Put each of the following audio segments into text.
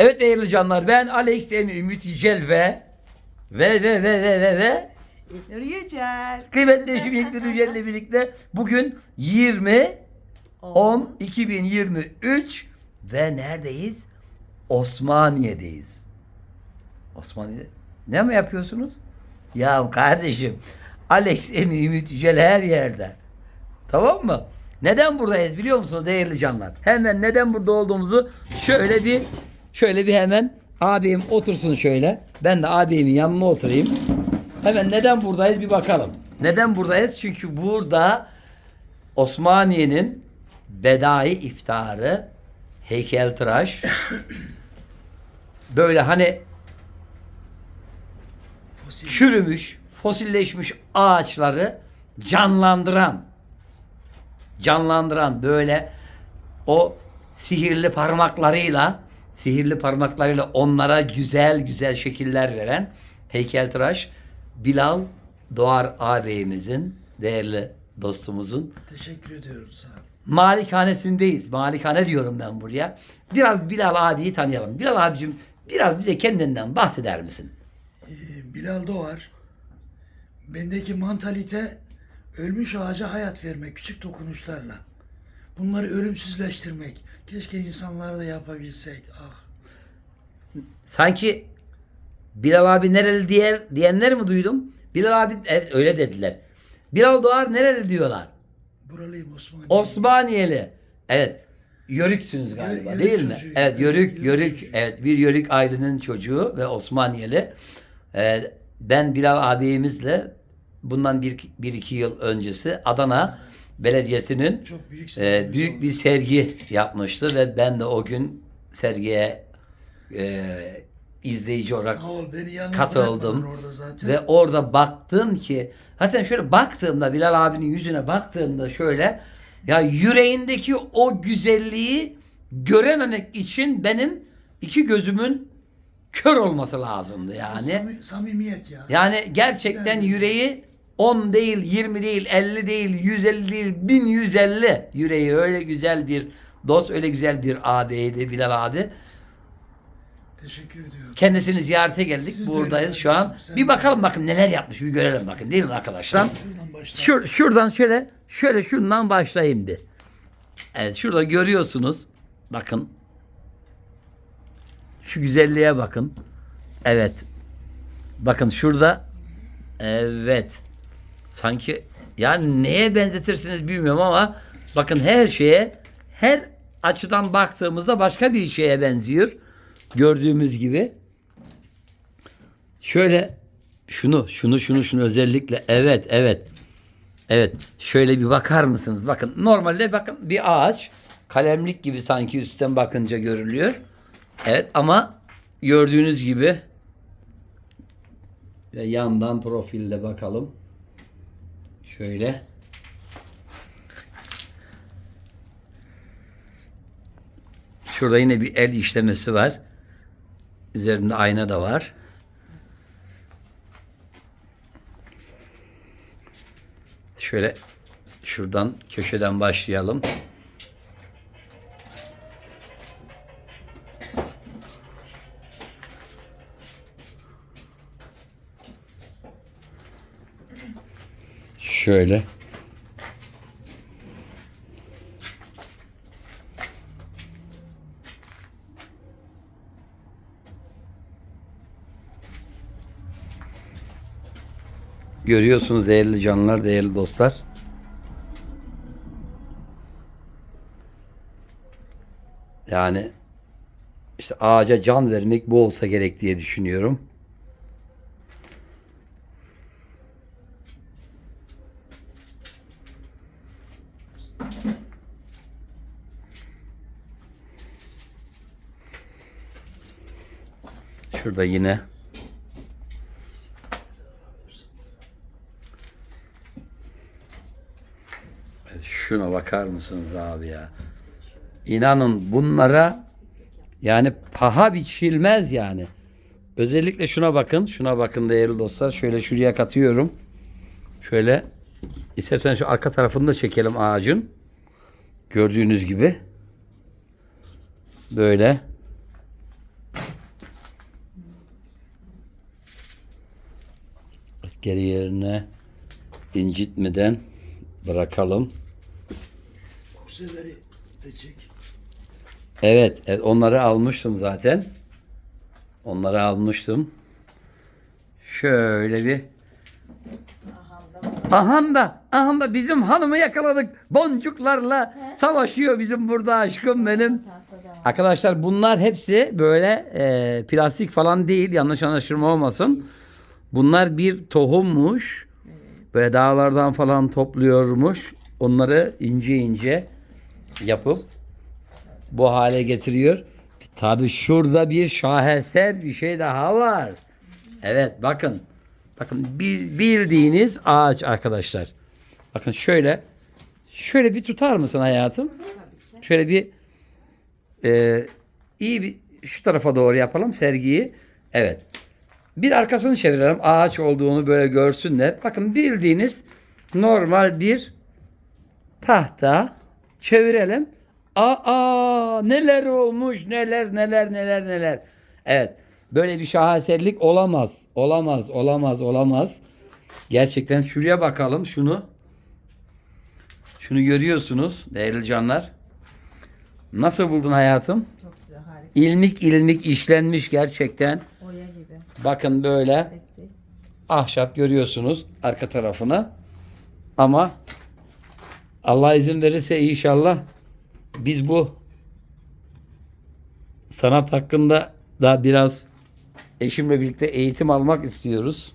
Evet değerli canlar ben Alex M. Ümit Yücel ve ve ve ve ve ve ve İlknur Yücel. kıymetli eşim İlknur Yücel ile birlikte bugün 20 10 2023 ve neredeyiz? Osmaniye'deyiz. Osmaniye'de ne mi yapıyorsunuz? Ya kardeşim Alex Emi Ümit Yücel her yerde. Tamam mı? Neden buradayız biliyor musunuz değerli canlar? Hemen neden burada olduğumuzu şöyle bir şöyle bir hemen abim otursun şöyle. Ben de abimin yanına oturayım. Hemen neden buradayız bir bakalım. Neden buradayız? Çünkü burada Osmaniye'nin bedai iftarı heykeltıraş böyle hani çürümüş, fosilleşmiş ağaçları canlandıran canlandıran böyle o sihirli parmaklarıyla sihirli parmaklarıyla onlara güzel güzel şekiller veren heykeltıraş Bilal Doğar ağabeyimizin değerli dostumuzun Teşekkür ediyorum sana. malikanesindeyiz. Malikane diyorum ben buraya. Biraz Bilal abiyi tanıyalım. Bilal abicim biraz bize kendinden bahseder misin? Ee, Bilal Doğar. Bendeki mantalite ölmüş ağaca hayat vermek küçük dokunuşlarla. Bunları ölümsüzleştirmek. Keşke insanlar da yapabilsek. Ah. Sanki Bilal abi nereli diye, diyenler mi duydum? Bilal abi evet, öyle dediler. Bilal Doğar nereli diyorlar? Buralıyım Osman. Osmaniyeli. Evet. Yörüksünüz galiba Yörük değil mi? Evet yörük Yörük yörük. çocuğu. Evet bir yörük ailenin çocuğu ve Osmaniyeli. Ee, ben Bilal abimizle bundan bir, bir iki yıl öncesi Adana Belediyesi'nin Çok büyük e, büyük bir sergi yapmıştı ve ben de o gün sergiye e, izleyici olarak Sağ ol beni katıldım. orada zaten. Ve orada baktım ki zaten şöyle baktığımda Bilal abinin yüzüne baktığımda şöyle ya yüreğindeki o güzelliği görememek için benim iki gözümün kör olması lazımdı yani. Sami- samimiyet ya. Yani gerçekten Güzel, yüreği 10 değil, 20 değil, 50 değil, 150 değil, 1150 yüreği öyle güzel bir dost, öyle güzel bir ağabeydi Bilal abi. Teşekkür ediyorum. Kendisini ziyarete geldik. Siz Buradayız şu an. sen bir bakalım bakın neler yapmış bir görelim bakın değil mi arkadaşlar? Şuradan. Şur, şuradan şöyle şöyle şundan başlayayım bir. Evet şurada görüyorsunuz. Bakın. Şu güzelliğe bakın. Evet. Bakın şurada. Evet. Sanki yani neye benzetirsiniz bilmiyorum ama bakın her şeye her açıdan baktığımızda başka bir şeye benziyor. Gördüğümüz gibi. Şöyle şunu şunu şunu şunu özellikle evet evet Evet. Şöyle bir bakar mısınız? Bakın normalde bakın bir ağaç kalemlik gibi sanki üstten bakınca görülüyor. Evet ama gördüğünüz gibi ve yandan profille bakalım. Şöyle. Şurada yine bir el işlemesi var. Üzerinde ayna da var. Şöyle şuradan köşeden başlayalım. Şöyle. Görüyorsunuz değerli canlar, değerli dostlar. Yani işte ağaca can vermek bu olsa gerek diye düşünüyorum. Şurada yine Şuna bakar mısınız abi ya? İnanın bunlara yani paha biçilmez yani. Özellikle şuna bakın. Şuna bakın değerli dostlar. Şöyle şuraya katıyorum. Şöyle istersen şu arka tarafını da çekelim ağacın. Gördüğünüz gibi. Böyle. Geri yerine incitmeden bırakalım. Kurseleri de çek. Evet, evet, onları almıştım zaten. Onları almıştım. Şöyle bir Ahan da, ahan da bizim hanımı yakaladık. Boncuklarla savaşıyor bizim burada aşkım benim. Arkadaşlar bunlar hepsi böyle e, plastik falan değil. Yanlış anlaşılma olmasın. Bunlar bir tohummuş. Böyle dağlardan falan topluyormuş. Onları ince ince yapıp bu hale getiriyor. Tabi şurada bir şaheser bir şey daha var. Evet bakın. Bakın bil- bildiğiniz ağaç arkadaşlar. Bakın şöyle. Şöyle bir tutar mısın hayatım? Şöyle bir e, iyi bir şu tarafa doğru yapalım sergiyi. Evet. Bir arkasını çevirelim. Ağaç olduğunu böyle görsünler. Bakın bildiğiniz normal bir tahta çevirelim. Aa neler olmuş neler neler neler neler. Evet böyle bir şaheserlik olamaz. Olamaz olamaz olamaz. Gerçekten şuraya bakalım şunu. Şunu görüyorsunuz değerli canlar. Nasıl buldun hayatım? Çok güzel harika. İlmik ilmik işlenmiş gerçekten. Bakın böyle ahşap görüyorsunuz arka tarafına. Ama Allah izin verirse inşallah biz bu sanat hakkında da biraz eşimle birlikte eğitim almak istiyoruz.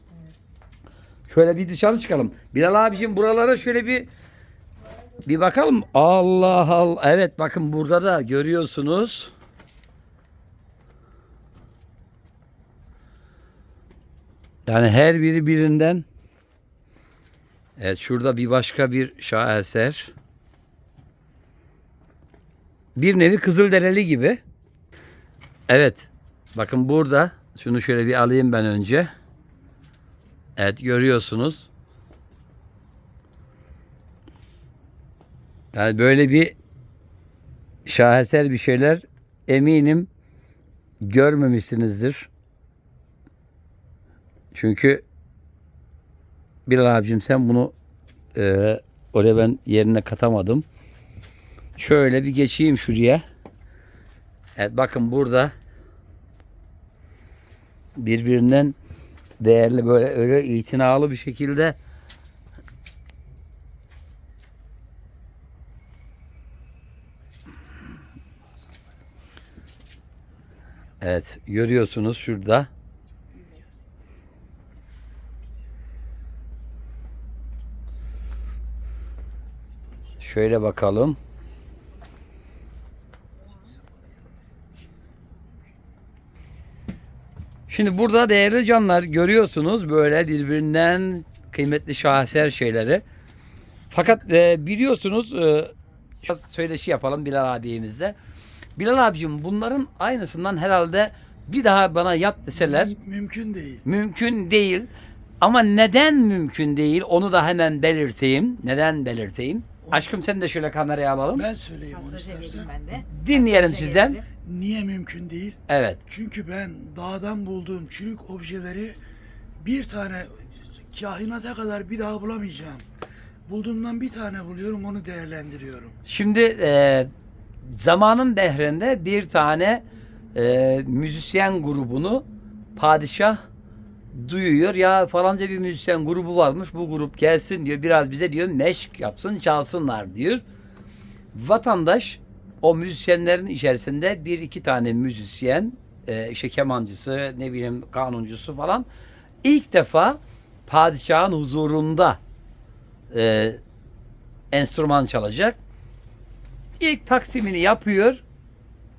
Şöyle bir dışarı çıkalım. Bilal abicim buralara şöyle bir bir bakalım. Allah Allah. Evet bakın burada da görüyorsunuz. Yani her biri birinden. Evet şurada bir başka bir şaheser. Bir nevi Kızıldereli gibi. Evet. Bakın burada. Şunu şöyle bir alayım ben önce. Evet görüyorsunuz. Yani böyle bir şaheser bir şeyler eminim görmemişsinizdir. Çünkü Bilal abicim sen bunu e, oraya ben yerine katamadım. Şöyle bir geçeyim şuraya. Evet bakın burada birbirinden değerli böyle öyle itinalı bir şekilde Evet görüyorsunuz şurada. Şöyle bakalım. Şimdi burada değerli canlar görüyorsunuz böyle birbirinden kıymetli şaheser şeyleri. Fakat e, biliyorsunuz e, biraz söyleşi yapalım Bilal abimizle. Bilal abicim bunların aynısından herhalde bir daha bana yap deseler Mümkün değil. mümkün değil. Ama neden mümkün değil onu da hemen belirteyim. Neden belirteyim? Aşkım sen de şöyle kameraya alalım. Ben söyleyeyim onu istersen. ben de. Dinleyelim sizden. Niye mümkün değil? Evet. Çünkü ben dağdan bulduğum çürük objeleri bir tane kainata kadar bir daha bulamayacağım. Bulduğumdan bir tane buluyorum onu değerlendiriyorum. Şimdi e, zamanın dehrinde bir tane e, müzisyen grubunu padişah duyuyor. Ya falanca bir müzisyen grubu varmış. Bu grup gelsin diyor. Biraz bize diyor meşk yapsın çalsınlar diyor. Vatandaş o müzisyenlerin içerisinde bir iki tane müzisyen e, işte kemancısı ne bileyim kanuncusu falan ilk defa padişahın huzurunda e, enstrüman çalacak. İlk taksimini yapıyor.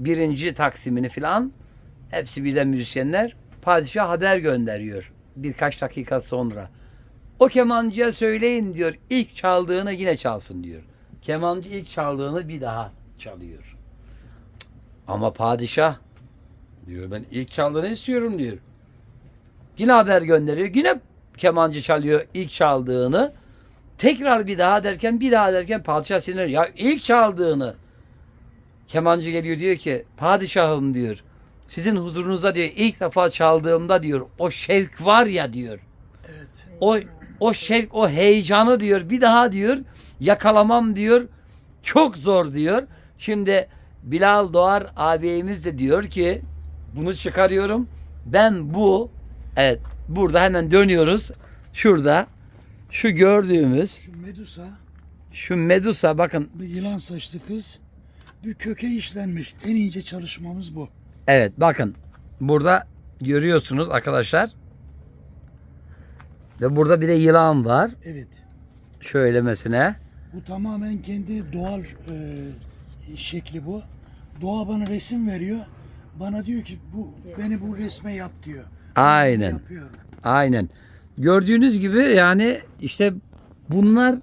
Birinci taksimini filan. Hepsi birden müzisyenler. Padişah haber gönderiyor. Birkaç dakika sonra. O kemancıya söyleyin diyor. İlk çaldığını yine çalsın diyor. Kemancı ilk çaldığını bir daha çalıyor. Ama padişah diyor ben ilk çaldığını istiyorum diyor. Yine haber gönderiyor. Yine kemancı çalıyor ilk çaldığını. Tekrar bir daha derken bir daha derken padişah sinir. Ya ilk çaldığını kemancı geliyor diyor ki padişahım diyor. Sizin huzurunuza diyor ilk defa çaldığımda diyor o şevk var ya diyor. Evet. O o şevk, o heyecanı diyor. Bir daha diyor yakalamam diyor. Çok zor diyor. Şimdi Bilal Doğar ağabeyimiz de diyor ki bunu çıkarıyorum. Ben bu evet burada hemen dönüyoruz. Şurada şu gördüğümüz Şu Medusa şu Medusa bakın bir yılan saçlı kız bir köke işlenmiş. En ince çalışmamız bu. Evet bakın burada görüyorsunuz arkadaşlar. Ve burada bir de yılan var. Evet. Şöyle mesela. Bu tamamen kendi doğal e, şekli bu. Doğa bana resim veriyor. Bana diyor ki bu beni bu resme yap diyor. Aynen. Yapıyorum. Aynen. Gördüğünüz gibi yani işte bunlar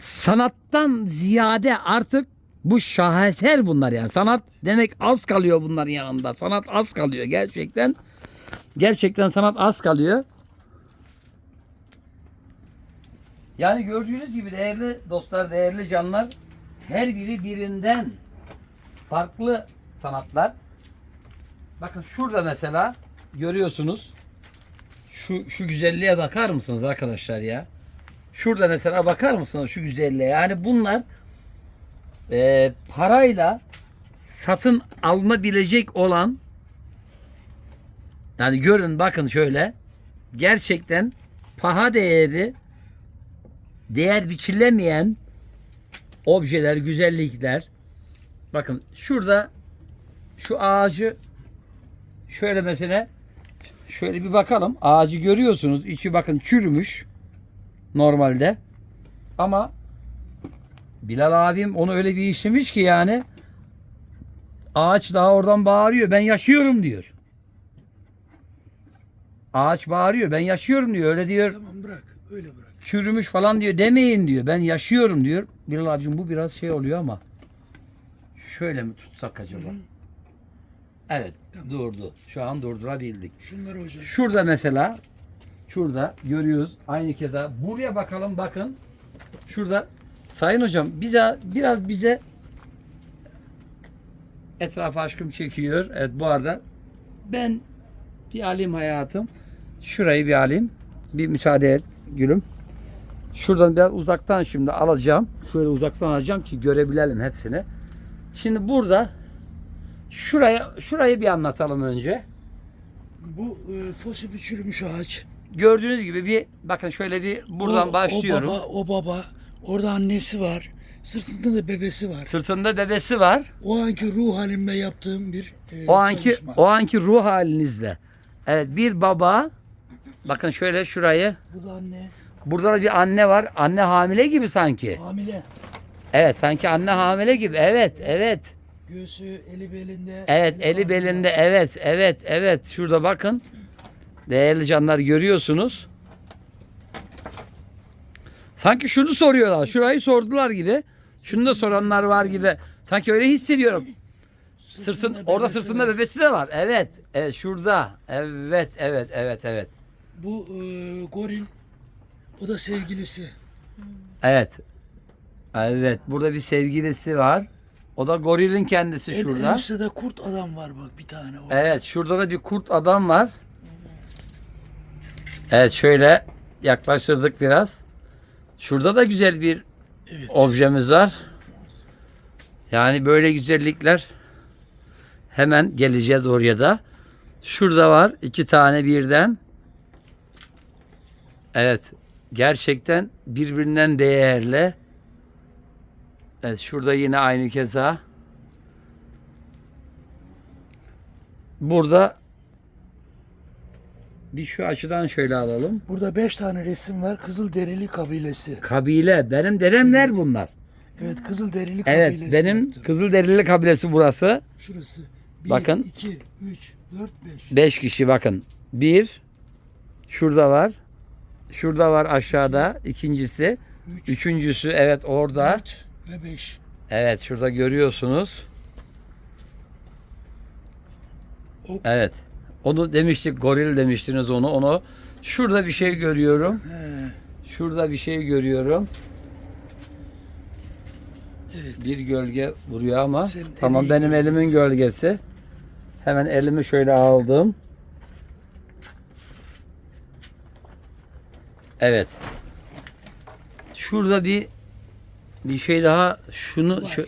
sanattan ziyade artık bu şaheser bunlar yani. Sanat demek az kalıyor bunların yanında. Sanat az kalıyor gerçekten. Gerçekten sanat az kalıyor. Yani gördüğünüz gibi değerli dostlar, değerli canlar her biri birinden farklı sanatlar. Bakın şurada mesela görüyorsunuz. Şu şu güzelliğe bakar mısınız arkadaşlar ya? Şurada mesela bakar mısınız şu güzelliğe? Yani bunlar e, parayla satın alınabilecek olan yani görün bakın şöyle gerçekten paha değeri değer biçilemeyen objeler, güzellikler. Bakın şurada şu ağacı şöyle mesela şöyle bir bakalım. Ağacı görüyorsunuz. İçi bakın çürümüş normalde. Ama Bilal abim onu öyle bir işlemiş ki yani ağaç daha oradan bağırıyor. Ben yaşıyorum diyor. Ağaç bağırıyor. Ben yaşıyorum diyor. Öyle diyor. Tamam bırak. Öyle bırak. Çürümüş falan diyor. Demeyin diyor. Ben yaşıyorum diyor. Bilal abicim bu biraz şey oluyor ama şöyle mi tutsak acaba? Evet durdu. Şu an durdurabildik. Şunları hocam. Şurada mesela şurada görüyoruz aynı keza. Buraya bakalım bakın. Şurada Sayın hocam bir daha biraz bize etrafa aşkım çekiyor. Evet bu arada ben bir alayım hayatım. Şurayı bir alayım. Bir müsaade et gülüm. Şuradan biraz uzaktan şimdi alacağım. Şöyle uzaktan alacağım ki görebilelim hepsini. Şimdi burada şuraya şurayı bir anlatalım önce. Bu e, fosil bir çürümüş ağaç. Gördüğünüz gibi bir bakın şöyle bir buradan O- başlıyorum. O baba, o baba. Orada annesi var. Sırtında da bebesi var. Sırtında bebesi var. O anki ruh halimle yaptığım bir e, O anki çalışma. o anki ruh halinizle. Evet bir baba bakın şöyle şurayı. Bu da anne. Burada da bir anne var. Anne hamile gibi sanki. Hamile. Evet sanki anne hamile gibi. Evet evet. Göğsü, eli belinde. Evet eli anne. belinde. Evet evet evet. Şurada bakın. Değerli canlar görüyorsunuz. Sanki şunu soruyorlar. Şurayı sordular gibi. Şunu da soranlar var gibi. Sanki öyle hissediyorum. Sırtın orada sırtında bebesi de var. Evet. Evet şurada. Evet evet evet evet. Bu e, goril. O da sevgilisi. Evet. Evet. Burada bir sevgilisi var. O da gorilin kendisi En, şurada. en üstte de kurt adam var bak bir tane. orada. Evet. Şurada da bir kurt adam var. Evet şöyle yaklaştırdık biraz. Şurada da güzel bir Evet. objemiz var. Yani böyle güzellikler hemen geleceğiz oraya da. Şurada var iki tane birden. Evet. Gerçekten birbirinden değerli. Evet şurada yine aynı keza. Burada bir şu açıdan şöyle alalım. Burada beş tane resim var. Kızılderili kabilesi. Kabile. Benim dedemler bunlar. Evet Kızılderili Evet kabilesi. benim yaptım. Kızılderili kabilesi burası. Şurası. Bir, Bakın. iki, üç, dört, beş. Beş kişi bakın. Bir. Şurada var. Şurada var aşağıda. ikincisi. Üç, Üçüncüsü evet orada. dört ve beş. Evet şurada görüyorsunuz. O- Evet. Onu demiştik goril demiştiniz onu. Onu şurada bir şey görüyorum. Şurada bir şey görüyorum. evet. Bir gölge vuruyor ama Senin tamam benim gölgesi. elimin gölgesi. Hemen elimi şöyle aldım. Evet. Şurada bir bir şey daha şunu şu,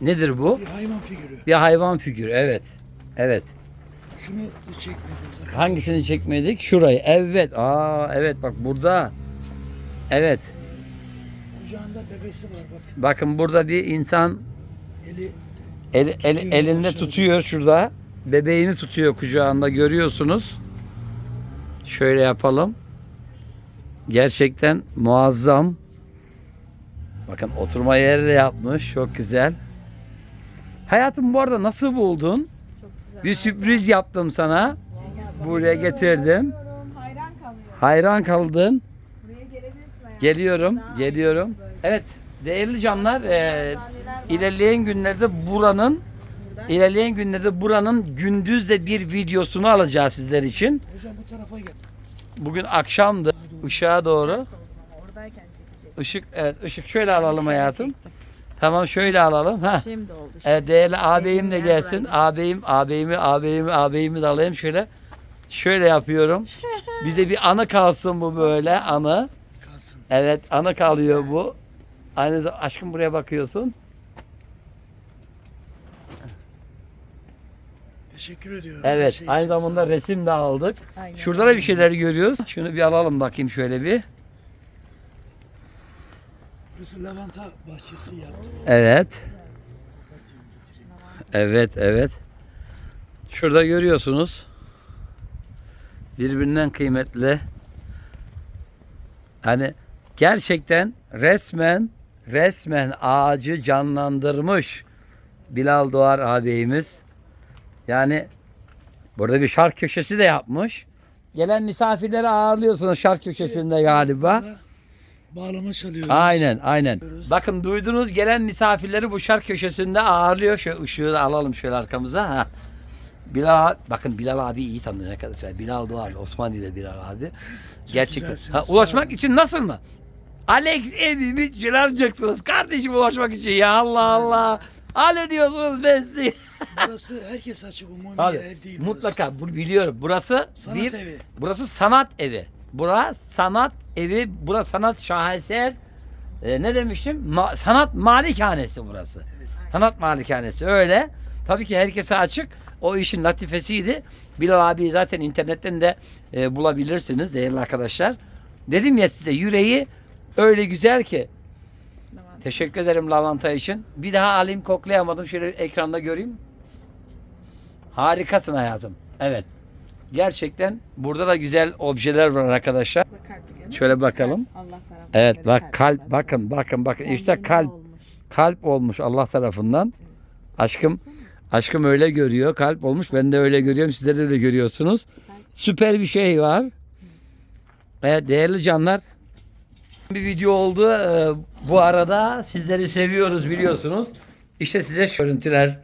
nedir bu? Bir hayvan figürü. Bir hayvan figürü. Evet. Evet. Şunu çekmedim. Hangisini çekmedik? Şurayı. Evet. Aa evet bak burada. Evet. Kucağında bebesi var bak. Bakın burada bir insan Eli el, el- Tutuyor, elinde aşağıda. tutuyor şurada. Bebeğini tutuyor kucağında görüyorsunuz. Şöyle yapalım. Gerçekten muazzam. Bakın oturma yeri de yapmış. Çok güzel. Hayatım bu arada nasıl buldun? Bir sürpriz yaptım sana. Buraya getirdim. Hayran kaldın. Buraya gelebilirsin hayatım. Geliyorum, Daha geliyorum. böyle. Evet, değerli canlar, e, ilerleyen günlerde buranın ilerleyen günlerde buranın gündüzde bir videosunu alacağız sizler için. hocam bu tarafa gel. Bugün akşamdı. Işığa doğru. oradayken çekecek. Işık, evet, ışık şöyle alalım hayatım. Tamam şöyle alalım. Ha. Şimdi oldu işte. Evet, değerli ağabeyim de gelsin. Ağabeyim, ağabeyimi, ağabeyimi, ağabeyimi de alayım şöyle. Şöyle yapıyorum. Bize bir anı kalsın bu böyle anı. Kalsın. Evet anı kalıyor bu. Aynı zamanda aşkım buraya bakıyorsun. Teşekkür ediyorum. Evet şey aynı zamanda resim de aldık. Aynen. Şurada da bir şeyler görüyoruz. Şunu bir alalım bakayım şöyle bir. Burası lavanta bahçesi yaptım. Evet. Evet evet. Şurada görüyorsunuz. Birbirinden kıymetli. Hani gerçekten resmen resmen ağacı canlandırmış Bilal Doğar ağabeyimiz. Yani burada bir şark köşesi de yapmış. Gelen misafirleri ağırlıyorsunuz şark köşesinde galiba. Bağlama çalıyoruz. Aynen aynen. Görüyoruz. Bakın duydunuz gelen misafirleri bu şark köşesinde ağırlıyor. Şu ışığı da alalım şöyle arkamıza. Ha. Bilal bakın Bilal abi iyi tanıyor arkadaşlar. Bilal Doğar Osmanlı'da Bilal abi. Gerçekten. güzelsiniz, Ha, ulaşmak için nasıl mı? Alex evimi çağıracaksınız. Kardeşim ulaşmak için ya Allah Allah. Hallediyorsunuz besleyi. Burası herkes açık umumi Abi ev değil mutlaka bunu biliyorum. Burası Sanat bir evi. burası sanat evi. Burası sanat evi. Burası sanat şaheser. Ee, ne demiştim? Ma- sanat malikanesi burası. Sanat malikanesi öyle. Tabii ki herkese açık. O işin latifesiydi. Bilal abi zaten internetten de e, bulabilirsiniz değerli arkadaşlar. Dedim ya size yüreği öyle güzel ki. Teşekkür ederim lavanta için. Bir daha alayım koklayamadım. Şöyle ekranda göreyim. Harikasın hayatım. Evet. Gerçekten burada da güzel objeler var arkadaşlar. Şöyle bakalım. Evet bak kalp bakın bakın bakın işte kalp olmuş. kalp olmuş Allah tarafından. Aşkım aşkım öyle görüyor. Kalp olmuş. Ben de öyle görüyorum. Sizler de, de görüyorsunuz. Süper bir şey var. Evet değerli canlar. Bir video oldu. Ee, Bu arada sizleri seviyoruz biliyorsunuz. İşte size görüntüler.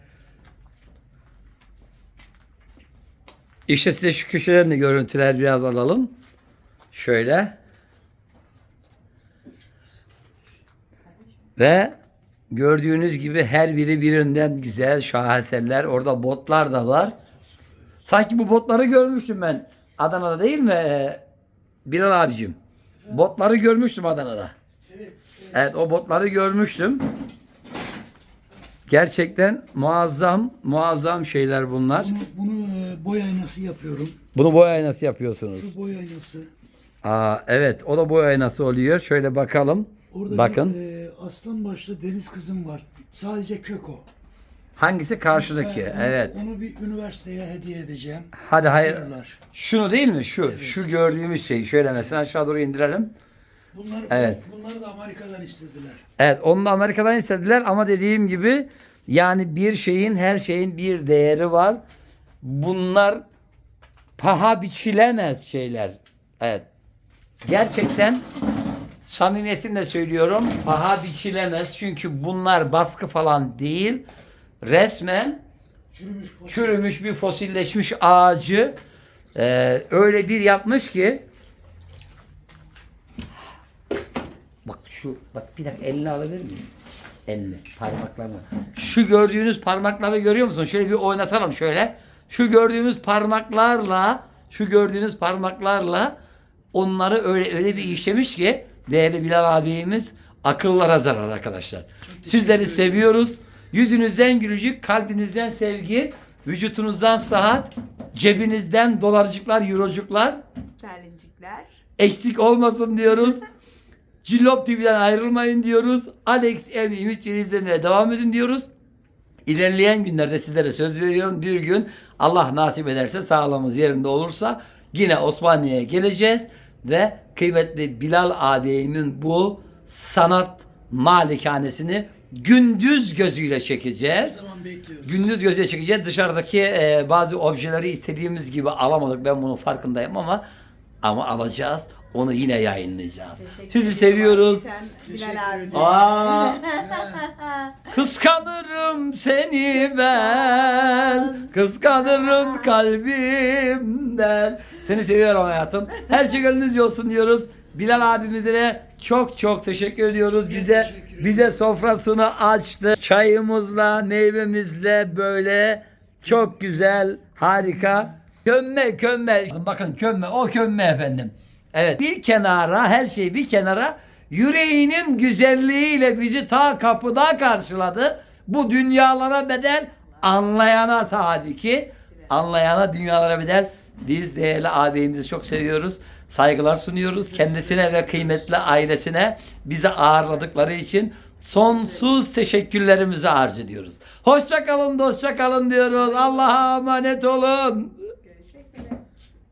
İşte size şu köşelerini görüntüler biraz alalım. Şöyle. Ve gördüğünüz gibi her biri birinden güzel şaheserler. Orada botlar da var. Sanki bu botları görmüştüm ben. Adana'da değil mi? Bilal abicim. Botları görmüştüm Adana'da. Evet o botları görmüştüm. Gerçekten muazzam muazzam şeyler bunlar. Bunu, bunu boy aynası yapıyorum. Bunu boy aynası yapıyorsunuz. Şu boy aynası. Aa evet o da boy aynası oluyor. Şöyle bakalım. Orada Bakın. bir e, aslan başlı deniz kızım var. Sadece kök o. Hangisi karşıdaki? Ben onu- Evet. Onu bir üniversiteye hediye edeceğim. Hadi hayır. Şunu değil mi? Şu. Şu gördüğümüz şey. Şöyle mesela aşağı doğru indirelim. Bunlar, Evet. bunları da Amerika'dan istediler. Evet onu da Amerika'dan istediler ama dediğim gibi yani bir şeyin her şeyin bir değeri var. Bunlar paha biçilemez şeyler. Evet. Gerçekten samimiyetimle söylüyorum paha biçilemez. Çünkü bunlar baskı falan değil. Resmen Çürümüş fosil. çürümüş bir fosilleşmiş ağacı e, öyle bir yapmış ki şu bak bir dakika elini alabilir miyim? Elini parmaklarını. Şu gördüğünüz parmakları görüyor musun? Şöyle bir oynatalım şöyle. Şu gördüğümüz parmaklarla şu gördüğünüz parmaklarla onları öyle öyle bir işlemiş ki değerli Bilal abimiz akıllara zarar arkadaşlar. Sizleri seviyoruz. Yüzünüzden gülücük, kalbinizden sevgi, vücutunuzdan sıhhat, cebinizden dolarcıklar, eurocuklar Sterlincikler. eksik olmasın diyoruz. Cillop TV'den ayrılmayın diyoruz. Alex M. Ümitçi'yi izlemeye devam edin diyoruz. İlerleyen günlerde sizlere söz veriyorum. Bir gün Allah nasip ederse sağlığımız yerinde olursa yine Osmaniye'ye geleceğiz ve kıymetli Bilal ağabeyimin bu sanat malikanesini gündüz gözüyle Her çekeceğiz. zaman bekliyoruz. Gündüz göze çekeceğiz. Dışarıdaki e, bazı objeleri istediğimiz gibi alamadık. Ben bunun farkındayım ama ama alacağız. Onu yine yayınlayacağız. Teşekkür Sizi seviyoruz. Sen Bilal abi. Aa, kıskanırım seni ben. Kıskanırım kalbimden. Seni seviyorum hayatım. Her şey gönlünüzce olsun diyoruz. Bilal abimize de çok çok teşekkür ediyoruz. Bize bize sofrasını açtı. Çayımızla, meyvemizle böyle çok güzel, harika. Kömme kömme. Bakın kömme o kömme efendim. Evet bir kenara her şey bir kenara yüreğinin güzelliğiyle bizi ta kapıda karşıladı. Bu dünyalara bedel anlayana tabii ki. Anlayana dünyalara bedel. Biz değerli ağabeyimizi çok seviyoruz. Saygılar sunuyoruz kendisine ve kıymetli ailesine bizi ağırladıkları için sonsuz teşekkürlerimizi arz ediyoruz. Hoşça kalın, dostça kalın diyoruz. Allah'a emanet olun.